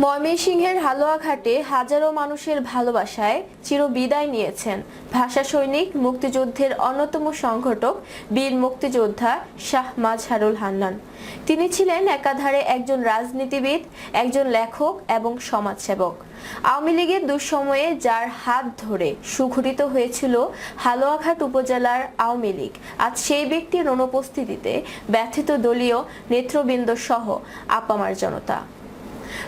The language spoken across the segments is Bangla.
ময়মনসিংহের হালুয়াঘাটে হাজারো মানুষের ভালোবাসায় চির বিদায় নিয়েছেন ভাষা সৈনিক, মুক্তিযুদ্ধের অন্যতম সংগঠক, বীর মুক্তিযোদ্ধা শাহ মাজহারুল হান্নান। তিনি ছিলেন একাধারে একজন রাজনীতিবিদ, একজন লেখক এবং সমাজসেবক। আওয়ামী লীগের দুঃসময়ে যার হাত ধরে সুঘটিত হয়েছিল হালুয়াঘাট উপজেলার আওয়ামী লীগ। আজ সেই ব্যক্তির অনুপস্থিতিতে ব্যথিত দলীয় নেতৃবৃন্দ সহ আপামার জনতা।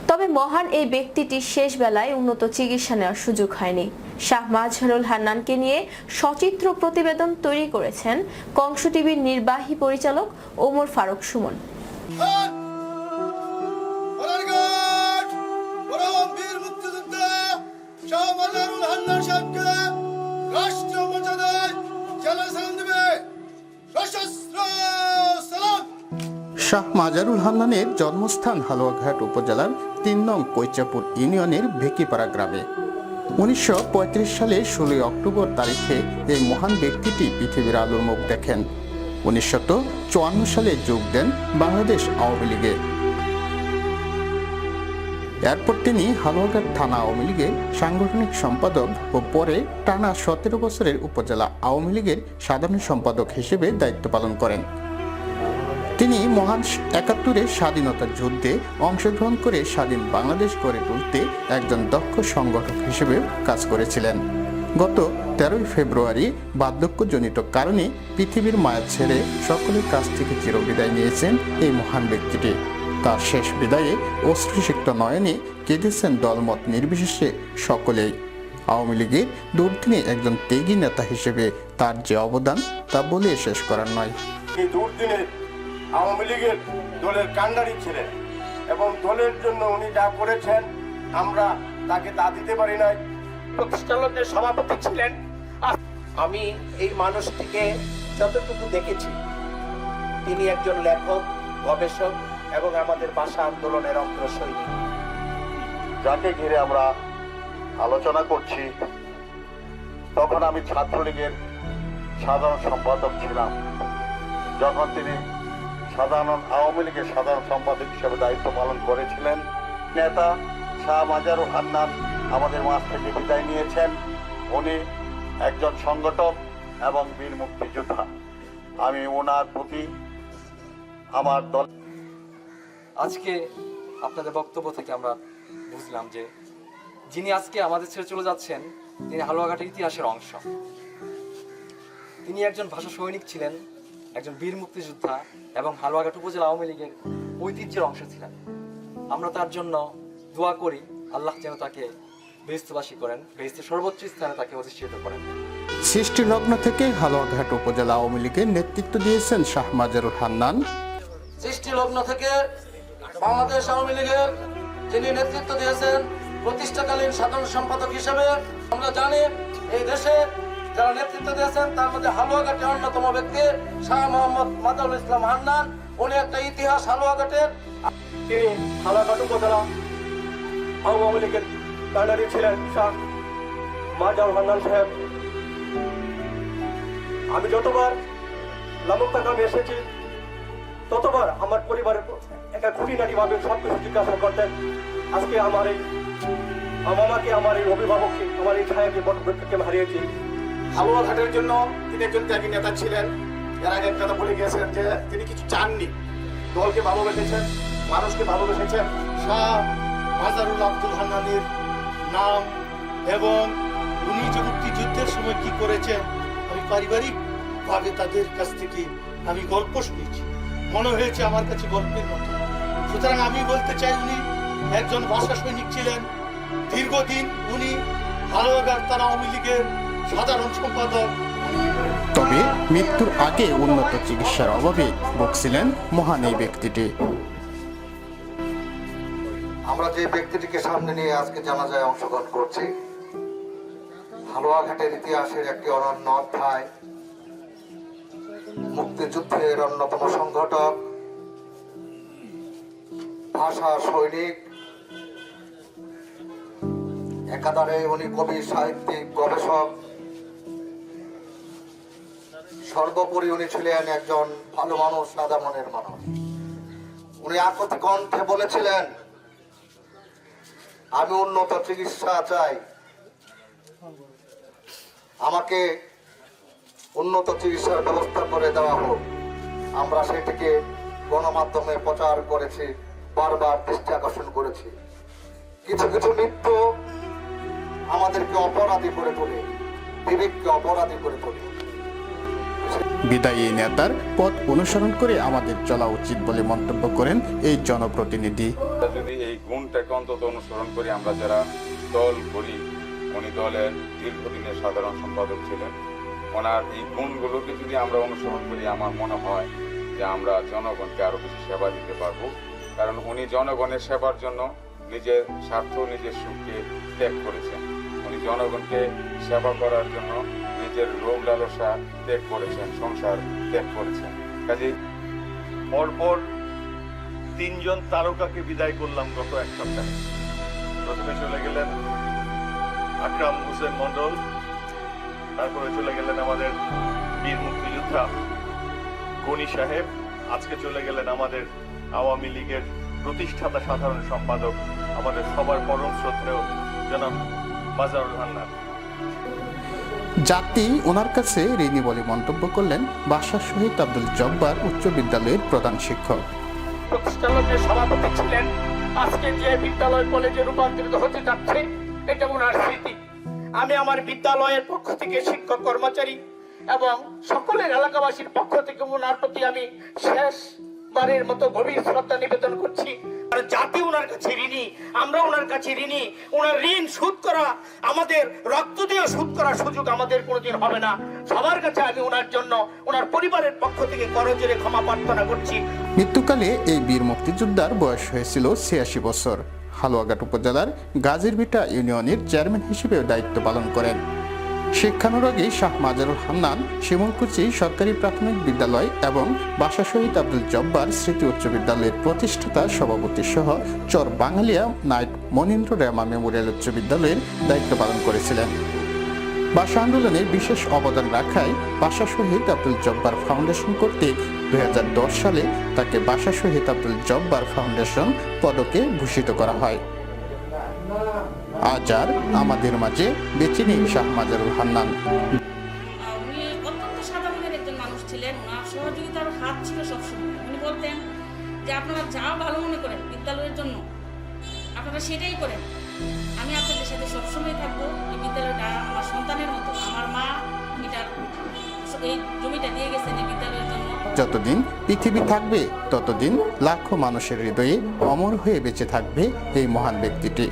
তবে মহান এই ব্যক্তিটি শেষ বেলায় উন্নত চিকিৎসা নেওয়ার সুযোগ হয়নি। শাহ মাজহারুল হান্নানকে নিয়ে সচিত্র প্রতিবেদন তৈরি করেছেন কংস টিভির নির্বাহী পরিচালক ওমর ফারুক সুমন। শাহ মাজারুল হান্নানের জন্মস্থান হালুয়াঘাট উপজেলার তিন নং কৈচাপুর ইউনিয়নের ভেকিপাড়া গ্রামে। উনিশশো পঁয়ত্রিশ সালে ষোলোই অক্টোবর তারিখে এই মহান ব্যক্তিটি পৃথিবীর আলোর মুখ দেখেন। উনিশশো চুয়ান্ন সালে যোগ দেন বাংলাদেশ আওয়ামী লীগে। এরপর তিনি হালুয়াঘাট থানা আওয়ামী লীগের সাংগঠনিক সম্পাদক ও পরে টানা সতেরো বছরের উপজেলা আওয়ামী লীগের সাধারণ সম্পাদক হিসেবে দায়িত্ব পালন করেন। তিনি মহান একাত্তরের স্বাধীনতার যুদ্ধে অংশগ্রহণ করে স্বাধীন বাংলাদেশ গড়ে তুলতে একজন দক্ষ সংগঠক হিসেবে কাজ করেছিলেন। গত তেরোই ফেব্রুয়ারি বার্ধক্যজনিত কারণে পৃথিবীর মায়া ছেড়ে সকলের কাছ থেকে চিরবিদায় নিয়েছেন এই মহান ব্যক্তিটি। তার শেষ বিদায়ে অশ্রুসিক্ত নয়নে কেঁদেছেন দলমত নির্বিশেষে সকলেই। আওয়ামী লীগের দুর্দিনে একজন ত্যাগী নেতা হিসেবে তার যে অবদান তা বলে শেষ করার নয়। দুর্দিনে আওয়ামী লীগের দলের কান্ডারি ছিলেন। এবং দলের জন্য উনি যা করেছেন, আমরা তাকে তা দিতে পারি নাই। প্রতিষ্ঠানের সভাপতি ছিলেন। আমি এই মানুষটিকে যতটুকু দেখেছি, তিনি একজন লেখক, গবেষক এবং আমাদের ভাষা আন্দোলনের অগ্রসৈনিক যাকে ঘিরে আমরা আলোচনা করছি, তখন আমি ছাত্রলীগের সাধারণ সম্পাদক ছিলাম। যখন তিনি সাধারণ আওয়ামী লীগের সাধারণ সম্পাদক হিসেবে দায়িত্ব পালন করেছিলেন। নেতা শাহ মাজারুল হান্নান আমাদের মাঝ থেকে বিদায় নিয়েছেন। উনি একজন সংগঠক এবং বীর মুক্তিযোদ্ধা। আমি ওনার প্রতি আমার দল আজকে আপনাদের বক্তব্য থেকে আমরা বুঝলাম যে যিনি আজকে আমাদের ছেড়ে চলে যাচ্ছেন, তিনি হালুয়াঘাটের ইতিহাসের অংশ। তিনি একজন ভাষা সৈনিক ছিলেন, একজন বীর মুক্তিযোদ্ধা। এবং হালুয়াঘাট উপজেলা আওয়ামী লীগের ঐতিহ্যের অংশ ছিলেন। আমরা তার জন্য দোয়া করি আল্লাহ যেন তাকে বেহস্তবাসী করেন বেহস্তের সর্বোচ্চ স্থানে তাকে অধিষ্ঠিত করেন। সৃষ্টি লগ্ন থেকে হালুয়াঘাট উপজেলা আওয়ামী লীগের নেতৃত্ব দিয়েছেন শাহ মাজারুল হান্নান। সৃষ্টি লগ্ন থেকে বাংলাদেশ আওয়ামী লীগের যিনি নেতৃত্ব দিয়েছেন প্রতিষ্ঠাকালীন সাধারণ সম্পাদক হিসেবে আমরা জানি এই দেশে যারা নেতৃত্ব দিয়েছেন, তার মধ্যে হালুয়াঘাটের অন্যতম ব্যক্তি শাহ মোহাম্মদ মাদাউল ইসলাম হান্নান। উনি একটা ইতিহাস হালুয়াঘাটের তিনি হালাঘাট উপজেলা আওয়ামী লীগের কান্ডারি ছিলেন শাহ মাজারুল হান্নান সাহেব। আমি যতবার লামুক্তাগ্রামে এসেছি, ততবার আমার পরিবারের একটা খুঁটিনাটি ভাবে সব কিছু জিজ্ঞাসা করতেন, আজকে আমার এই আমাকে আমার এই অভিভাবককে, আমার এই ছায়াকে আমি হারিয়েছি। হালুয়াঘাটের জন্য তিনি একজন ত্যাগী নেতা ছিলেন। এর আগে কথা বলে গিয়েছিলেন যে তিনি কিছু চাননি। দলকে ভালোবেসেছেন মানুষকে ভালোবেসেছেন শাহ মাজারুল আব্দুল হান্নানের নাম এবং উনি যে মুক্তিযুদ্ধের সময় কি করেছেন, আমি পারিবারিক ভাবে তাদের কাছ থেকে আমি গল্প শুনেছি। মনে হয়েছে আমার কাছে গল্পের মতো। সুতরাং আমি বলতে চাই উনি একজন ভাষা সৈনিক ছিলেন। দীর্ঘদিন উনি হালুয়াঘাট তারা আওয়ামী লীগের সাধারণ সম্পাদক। তবে মৃত্যুর আগে উন্নত চিকিৎসার অভাবে ভুগছিলেন মহান এই ব্যক্তিটি। আমরা যে ব্যক্তিটিকে সামনে নিয়ে আজকে জানাজায় অংশগ্রহণ করছি হালুয়াঘাটের ইতিহাসের একটি অনন্য অধ্যায়। মুক্তিযুদ্ধের অন্যতম সংগঠক ভাষা সৈনিক একাধারে উনি কবি সাহিত্যিক গবেষক সর্বোপরি উনি ছিলেন একজন ভালো মানুষ সাদা মনের মানুষ। উনি আকতি কণ্ঠে বলেছিলেন, আমি উন্নত চিকিৎসা চাই। আমাকে উন্নত চিকিৎসার ব্যবস্থা করে দেওয়া হোক। আমরা সেটিকে গণমাধ্যমে প্রচার করেছি, বারবার দৃষ্টি আকর্ষণ করেছি। কিছু কিছু নৃত্য আমাদেরকে অপরাধী করে তোলে, বিবেককে অপরাধী করে তোলে। বিদায়ী নেতার পথ অনুসরণ করে আমাদের চলা উচিত বলে মন্তব্য করেন এই জনপ্রতিনিধি। যদি এই গুণটাকে অন্তত অনুসরণ করি, আমরা যারা দল করি, উনি দলের দীর্ঘদিনের সাধারণ সম্পাদক ছিলেন, ওনার এই গুণগুলোকে যদি আমরা অনুসরণ করি, আমার মনে হয় যে আমরা জনগণকে আরও বেশি সেবা দিতে পারব। কারণ উনি জনগণের সেবার জন্য নিজের স্বার্থ, নিজের সুখকে ত্যাগ করেছেন। উনি জনগণকে সেবা করার জন্য নিজের রোগ লালসা ত্যাগ করেছেন, সংসার ত্যাগ করেছেন। কাজেই পরপর তিনজন তারকাকে বিদায় করলাম গত এক সপ্তাহে। প্রথমে চলে গেলেন আকরাম হোসেন মন্ডল তারপরে চলে গেলেন আমাদের বীর মুক্তিযোদ্ধা গনি সাহেব, আজকে চলে গেলেন আমাদের আওয়ামী লীগের প্রতিষ্ঠাতা সাধারণ সম্পাদক, আমাদের সবার পরম শ্রদ্ধেয় জনাব মাজারুল হান্নান। জাতি ওনার কাছে ঋণী বলে মন্তব্য করলেন বাসার শহীদ আব্দুল জব্বার উচ্চ বিদ্যালয়ের প্রধান শিক্ষক। প্রতিষ্ঠানের সভাপতি ছিলেন, আজকে যে বিদ্যালয় কলেজে রূপান্তরিত হতে যাচ্ছে, এটা ওনার স্মৃতি। আমি আমার বিদ্যালয়ের পক্ষ থেকে শিক্ষক কর্মচারী এবং সকলের এলাকাবাসীর পক্ষ থেকে ওনার প্রতি আমি শেষ বারের মতো গভীর শ্রদ্ধা নিবেদন করছি। জাতি ওনার কাছে ঋণী, আমরা ওনার কাছে ঋণী। ওনার ঋণ শোধ করা, আমাদের রক্ত দিয়ে শোধ করার সুযোগ আমাদের কোনোদিন হবে না। সবার কাছে আমি ওনার জন্য, ওনার পরিবারের পক্ষ থেকে করজোরে ক্ষমা প্রার্থনা করছি। মৃত্যুকালে এই বীর মুক্তিযোদ্ধার বয়স হয়েছিল ছিয়াশি বছর। হালুয়াঘাট উপজেলার গাজীরবিটা ইউনিয়নের চেয়ারম্যান হিসেবে দায়িত্ব পালন করেন। শিক্ষানুরাগী শাহ মাজারুল হান্নান শিমুলকুচি সরকারি প্রাথমিক বিদ্যালয় এবং বাসা শহীদ আব্দুল জব্বার স্মৃতি উচ্চ বিদ্যালয়ের প্রতিষ্ঠাতা সভাপতি সহ চর বাঙালিয়া নাইট মনীন্দ্র রেমা মেমোরিয়াল উচ্চ বিদ্যালয়ের দায়িত্ব পালন করেছিলেন। ভাষা আন্দোলনে বিশেষ অবদান রাখায় ভাষা শহীদ আব্দুল জব্বার ফাউন্ডেশন কর্তৃক দু হাজার দশ সালে তাকে ভাষা শহীদ আব্দুল জব্বার ফাউন্ডেশন পদকে ভূষিত করা হয়। আজ আর আমাদের মাঝে বেঁচে নেই শাহ মাজারুল হান্নান। উনি অত্যন্ত একজন মানুষ ছিলেন। ওনার সহযোগিতার হাত ছিল সবসময়। উনি বলতেন যে আপনারা যা ভালো মনে করেন বিদ্যালয়ের জন্য আপনারা সেটাই করেন। আমি আপনাদের সাথে সবসময় থাকব। এই বিদ্যালয়টা আমার সন্তানের মতো। আমার মা এই জমিটা দিয়ে গেছেন এই বিদ্যালয়ের জন্য। যতদিন পৃথিবী থাকবে ততদিন লাখো মানুষের হৃদয়ে অমর হয়ে বেঁচে থাকবে এই মহান ব্যক্তিটি।